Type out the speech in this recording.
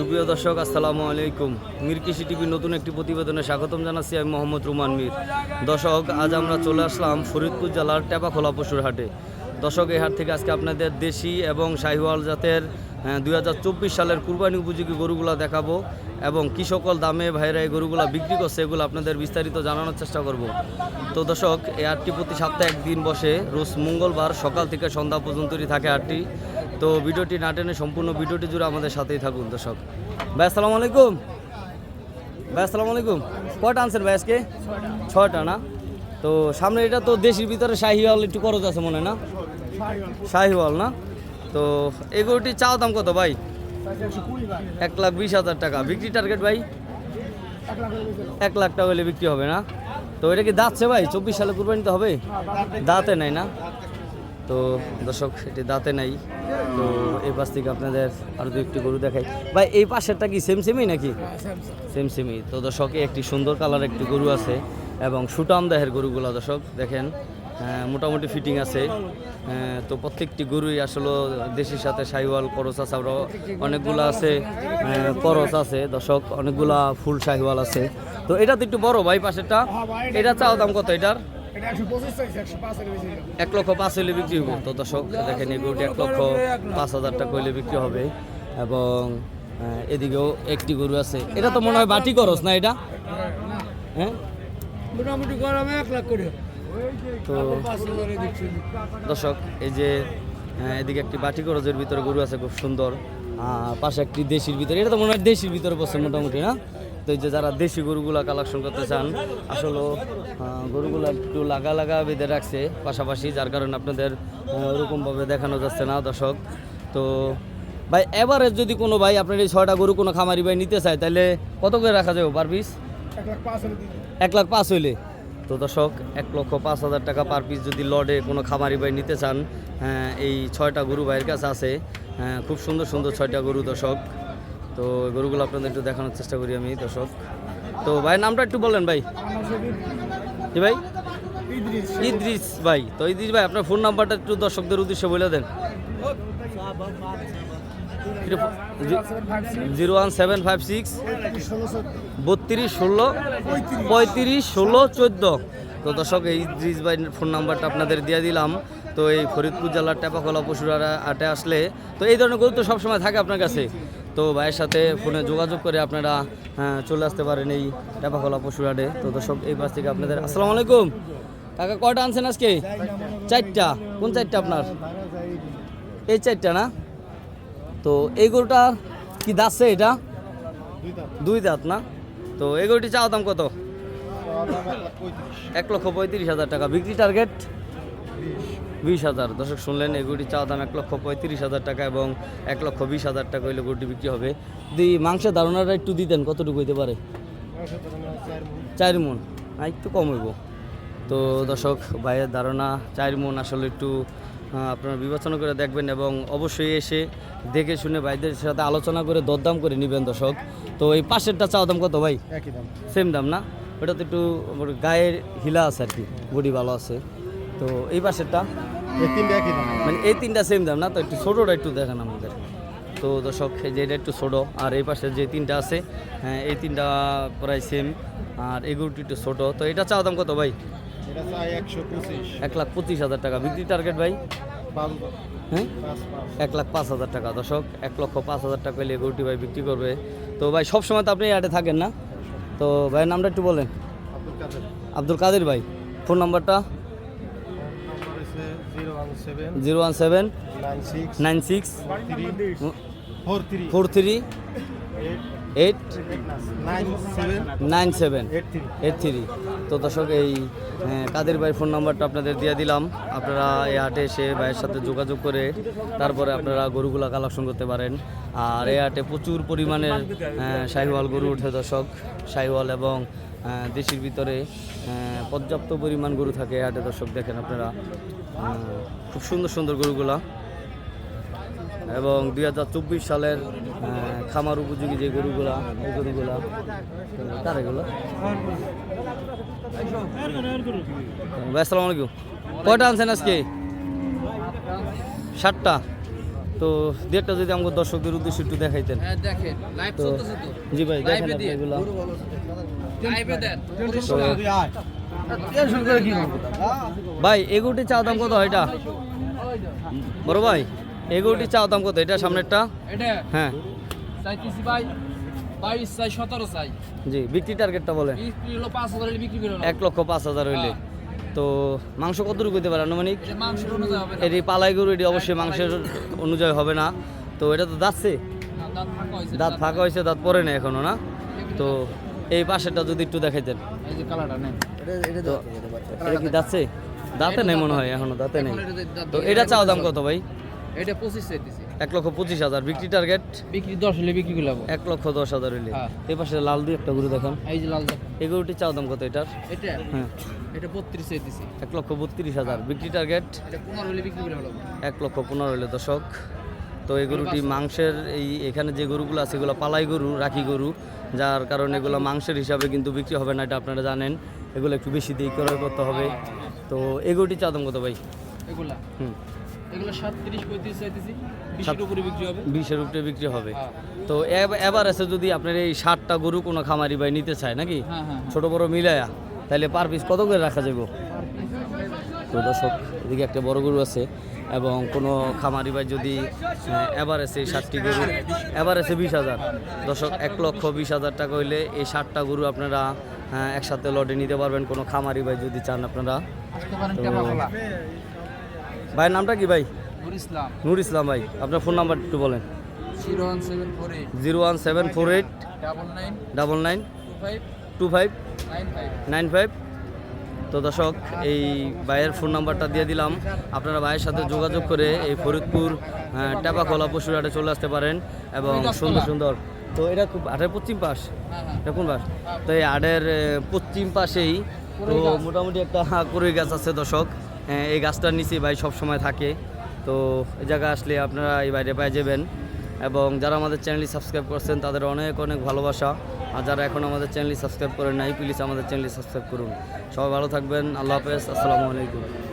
সুপ্রিয় দর্শক, আসসালামু আলাইকুম। মির কৃষি টিভির নতুন একটি প্রতিবেদনে স্বাগতম জানাচ্ছি আমি মোহাম্মদ রুমান মির। দর্শক, আজ আমরা চলে আসলাম ফরিদপুর জেলার টেপাখোলা পশুর হাটে। দর্শক, এই হাট থেকে আজকে আপনাদের দেশি এবং শাহিওয়াল জাতের দুই হাজার চব্বিশ সালের কুরবানি উপযোগী গরুগুলা দেখাবো এবং কী সকল দামে ভাইরা এই গরুগুলা বিক্রি করছে এগুলো আপনাদের বিস্তারিত জানানোর চেষ্টা করব। তো দর্শক, এই হাটটি প্রতি সপ্তাহে একদিন বসে, রোজ মঙ্গলবার সকাল থেকে সন্ধ্যা পর্যন্তই থাকে হাটটি। তো ভিডিওটি না টেনে সম্পূর্ণ ভিডিওটি জুড়ে আমাদের সাথেই থাকুন, দর্শক। ভাই, আসসালামু আলাইকুম। ভাই, আসসালামু আলাইকুম। কয়টা আনছেন ভাই আজকে? ছয়টা না? তো সামনে এটা তো দেশের ভিতরে শাহিওয়াল একটু খরচ আছে মনে না? শাহিওয়াল না? তো এই গরুটির চাওয়া দাম কত ভাই? এক লাখ বিশ হাজার টাকা। বিক্রি টার্গেট ভাই? এক লাখ টাকা হলে বিক্রি হবে না? তো এটা কি দাঁতছে ভাই? চব্বিশ সালে কুরবানি তো হবে। দাঁতে নাই না? তো দর্শক এটি দাঁতে নাই। তো এই পাশ থেকে আপনাদের আরও দু একটি গরু দেখাই। ভাই এই পাশেরটা কি সেম সেমই নাকি? সেম সেমই তো দর্শকে একটি সুন্দর কালার একটি গরু আছে এবং সুটাম দেহের গরুগুলো দর্শক দেখেন মোটামুটি ফিটিং আছে। তো প্রত্যেকটি গরুই আসলে দেশের সাথে সাইওয়াল করস আছে আরও অনেকগুলো আছে করস আছে। দর্শক অনেকগুলা ফুল সাইওয়াল আছে। তো এটা তো একটু বড় ভাই পাশেরটা। এটা চাও দাম কত এটার? এক লক্ষ পাঁচ হলে বিক্রি হবে। তো দর্শক দেখেন এই গরুটি এক লক্ষ পাঁচ হাজার টাকা হলে বিক্রি হবে। এবং এদিকেও একটি গরু আছে। এটা তো মনে হয় বাটি করস না এটা? হ্যাঁ? মোটামুটি গরমে এক লাখ করে। তো দর্শক এই যে এদিকে একটি বাটি করজের ভিতরে গরু আছে খুব সুন্দর। পাশে একটি দেশির ভিতরে। এটা তো মনে হয় দেশির ভিতরে বসে মোটামুটি না? তো এই যে যারা দেশি গরুগুলা কালেকশন করতে চান আসলে গরুগুলা একটু লাগা লাগা বেঁধে রাখছে পাশাপাশি যার কারণে আপনাদের ওরকমভাবে দেখানো যাচ্ছে না দর্শক। তো ভাই এভারেজ যদি কোনো ভাই আপনার এই ছয়টা গরু কোনো খামারি ভাই নিতে চায় তাহলে কত করে রাখা যাবে পার পিস এক লাখ পাঁচ এক লাখ পাঁচ হইলে। তো দর্শক এক লক্ষ পাঁচ হাজার টাকা পার পিস যদি লডে কোনো খামারি ভাই নিতে চান হ্যাঁ, এই ছয়টা গরু ভাইয়ের কাছে আছে হ্যাঁ, খুব সুন্দর সুন্দর ছয়টা গরু দর্শক। তো গরুগুলো আপনাদের একটু দেখানোর চেষ্টা করি আমি, দর্শক। তো ভাইয়ের নামটা একটু বলেন ভাই। কি ভাই? ইদ্রিস ভাই। তো ইদ্রিস ভাই, আপনার ফোন নাম্বারটা একটু দর্শকদের উদ্দেশ্যে বলে দেন। Zero one seven five six বত্রিশ ষোলো পঁয়ত্রিশ ষোলো চোদ্দ। তো দর্শক, এই ইদ্রিস ভাই ফোন নাম্বারটা আপনাদের দিয়ে দিলাম। তো এই ফরিদপুর জেলার টেপাখোলা পশুরা আটে আসলে তো এই ধরনের গরু তো সবসময় থাকে আপনার কাছে। তো ভাইয়ের সাথে ফোনে যোগাযোগ করে আপনারা হ্যাঁ, চলে আসতে পারেন এই টেপাখোলা পশুর হাটে তো দর্শক এই পাশ থেকে আপনাদের আসসালামু আলাইকুম। কাকা কয়টা আনছেন আজকে? চারটা। কোন চারটা আপনার? এই চারটা না? তো এই গরুটা কি দাচ্ছে এটা? দুই দাঁত না? তো এই গরুটি চাওয়া দাম কত? এক লক্ষ পঁয়ত্রিশ হাজার টাকা। বিক্রি টার্গেট বিশ হাজার। দর্শক শুনলেন এই গরুটি চাওয়া দাম এক লক্ষ পঁয়ত্রিশ হাজার টাকা এবং এক লক্ষ বিশ হাজার টাকা হইলে গরুটি বিক্রি হবে। যদি মাংসের ধারণাটা একটু দিতেন কতটুকু হইতে পারে? চার মন। না একটু কম হইব। তো দর্শক ভাইয়ের ধারণা চার মন আসলে একটু আপনারা বিবেচনা করে দেখবেন এবং অবশ্যই এসে দেখে শুনে ভাইদের সাথে আলোচনা করে দরদাম করে নেবেন দর্শক। তো এই পাশেরটা চাওয়া দাম কত ভাই? একই দাম। সেম দাম না? ওটা তো একটু গায়ের হিলা আছে আর কি বডি ভালো আছে। তো এই পাশেরটা? এই তিনটা একই দাম। মানে এই তিনটা সেম দাম না? তো একটু ছোটোটা একটু দেখেন আমাদের। তো দর্শক যে এটা একটু ছোটো আর এই পাশে যে তিনটা আছে হ্যাঁ এই তিনটা প্রায় সেম আর এগুলোটি একটু ছোটো। তো এটা চাওয়া দাম কত ভাই? এক লাখ পঁচিশ হাজার টাকা। বিক্রি টার্গেট ভাই? হ্যাঁ? এক লাখ পাঁচ হাজার টাকা। দর্শক এক লক্ষ পাঁচ হাজার টাকা হলে গরুটি ভাই বিক্রি করবে। তো ভাই সব সময় তো আপনি এই থাকেন না? তো ভাইয়ের নামটা একটু বলেন। আব্দুল কাদের ভাই ফোন নাম্বারটা? Zero one seven nine six four three eight nine seven eight three তো দর্শক এই কাদের ভাই ফোন নাম্বারটা আপনাদের দিয়ে দিলাম। আপনারা এই হাটে এসে ভাইয়ের সাথে যোগাযোগ করে তারপরে আপনারা গরুগুলা কালেকশন করতে পারেন। আর এই হাটে প্রচুর পরিমাণের আহ, শাহিওয়াল গরু উঠে দর্শক। শাহিওয়াল এবং দেশির ভিতরে পর্যাপ্ত পরিমাণ গরু থাকে। হাটে দর্শক দেখেন আপনারা খুব সুন্দর সুন্দর গরুগুলা। এবং দুই হাজার চব্বিশ সালের খামার উপযোগী যে গরুগুলা, এই গরুগুলা কার এগুলো। ভাই, আসসালামু আলাইকুম। কয়টা আনছেন আজকে? ষাটটা তো দু একটা যদি আমাকে দর্শকদের উদ্দেশ্যে একটু দেখাইতেন। হ্যাঁ দেখেন লাইভ তো জি ভাই দেখেন এগুলা। ভাই এগুটি চা দাম কত এটা? বড় ভাই এগুটি চা দাম কত? এটা সামনেরটা? এটা? হ্যাঁ। চাইতেছি বাইশ চাই সতেরো চাই। জি বিক্রি টার্গেটটা হলো এক লক্ষ পাঁচ হাজার হইলে। তো মাংস কতটুকু হইতে পারে আনুমানিক? এটা মাংসের অনুযায়ী হবে না। এটি পালাই গরু এটি অবশ্যই মাংসের অনুযায়ী হবে না। তো এটা তো দাঁতছে দাঁত ফাঁকা হয়েছে। দাঁত ফাঁকা হয়েছে দাঁত পরে না এখনও না? তো এই পাশেরটা যদি একটু দেখাইতেন। এই যে কালারটা নেন তো এটা কি দাঁতছে দাঁতে নেই মনে হয় এখনও দাঁতে নেই। দাঁত তো এটা চাও দাম কত ভাই? এটা পঁচিশ এক লক্ষ পঁচিশ হাজার। বিক্রি টার্গেট বিক্রি দশ হলে বিক্রি করে লাগবো এক লক্ষ দশ হাজার হইলে। হ্যাঁ। এই পাশে লাল দুই একটা গরু দেখান। এই যে লাল এই গরুটি চাও দাম কত এটার? এটা? হ্যাঁ। এটা বত্রিশ চাইতেছি এক লক্ষ বত্রিশ হাজার। বিক্রি টার্গেট পনেরো হলে বিক্রি করে হলো এক লক্ষ পনেরো হইলে দশক তো এই গরুটি মাংসের এই এখানে যে গরুগুলো আছে এগুলো পালাই গরু রাখি গরু। যার কারণে এগুলো মাংসের হিসাবে কিন্তু বিক্রি হবে না এটা আপনারা জানেন। এগুলো একটু বেশি দিয়ে ক্রয় করতে হবে। তো এই গরুটি চা দাম কত ভাই? এগুলা? হুম। এগুলো সাতত্রিশ পঁয়ত্রিশ চাইতেছি। বিশের উপরে বিক্রি হবে। বিশের উপরে বিক্রি হবে। হ্যাঁ। তো এব- এবার আছে যদি আপনার এই ষাটটা গরু কোনো খামারি ভাই নিতে চায় নাকি? হ্যাঁ হ্যাঁ ছোট বড় মিলায়া তাহলে পার পিস কত করে রাখা যাবে? তো দর্শক এদিকে একটা বড় গরু আছে এবং কোনো খামারি ভাই যদি আছে ষাটটি গরু আছে বিশ হাজার। দর্শক এক লক্ষ বিশ হাজার টাকা হইলে এই ষাটটা গরু আপনারা একসাথে লটে নিতে পারবেন। কোনো খামারি ভাই যদি চান আপনারা আসতে পারেন তো- টেপা খোলা ভাইয়ের নামটা কি ভাই? নুর ইসলাম। নূর ইসলাম ভাই আপনার ফোন নাম্বার একটু বলেন। Zero one seven four eight. Zero one seven four eight. Double nine. Double nine. Two five. Two five. Nine five. Nine five. তো দর্শক এই ভাইয়ের ফোন নাম্বারটা দিয়ে দিলাম। আপনারা ভাইয়ের সাথে যোগাযোগ করে এই ফরিদপুর টেপাখোলা পশুরহাটে চলে আসতে পারেন এবং সুন্দর সুন্দর। তো এটা খুব আটের পশ্চিম পাশ? হ্যাঁ হ্যাঁ। এটা কোন পাশ? তো এই আটের পশ্চিম পাশেই তো মোটামুটি একটা কড়ই গাছ আছে দর্শক। হ্যাঁ, এই গাছটার নিচে ভাই সব সময় থাকে। তো এই জায়গায় আসলে আপনারা এই বাইরে পায়ে যাবেন। এবং যারা আমাদের চ্যানেলটি সাবস্ক্রাইব করছেন, তাদের অনেক অনেক ভালোবাসা। আর যারা এখন আমাদের চ্যানেলটি সাবস্ক্রাইব করেন নাই, প্লিজ আমাদের চ্যানেলটি সাবস্ক্রাইব করুন। সবাই ভালো থাকবেন। আল্লাহ হাফেজ। আসসালামু আলাইকুম।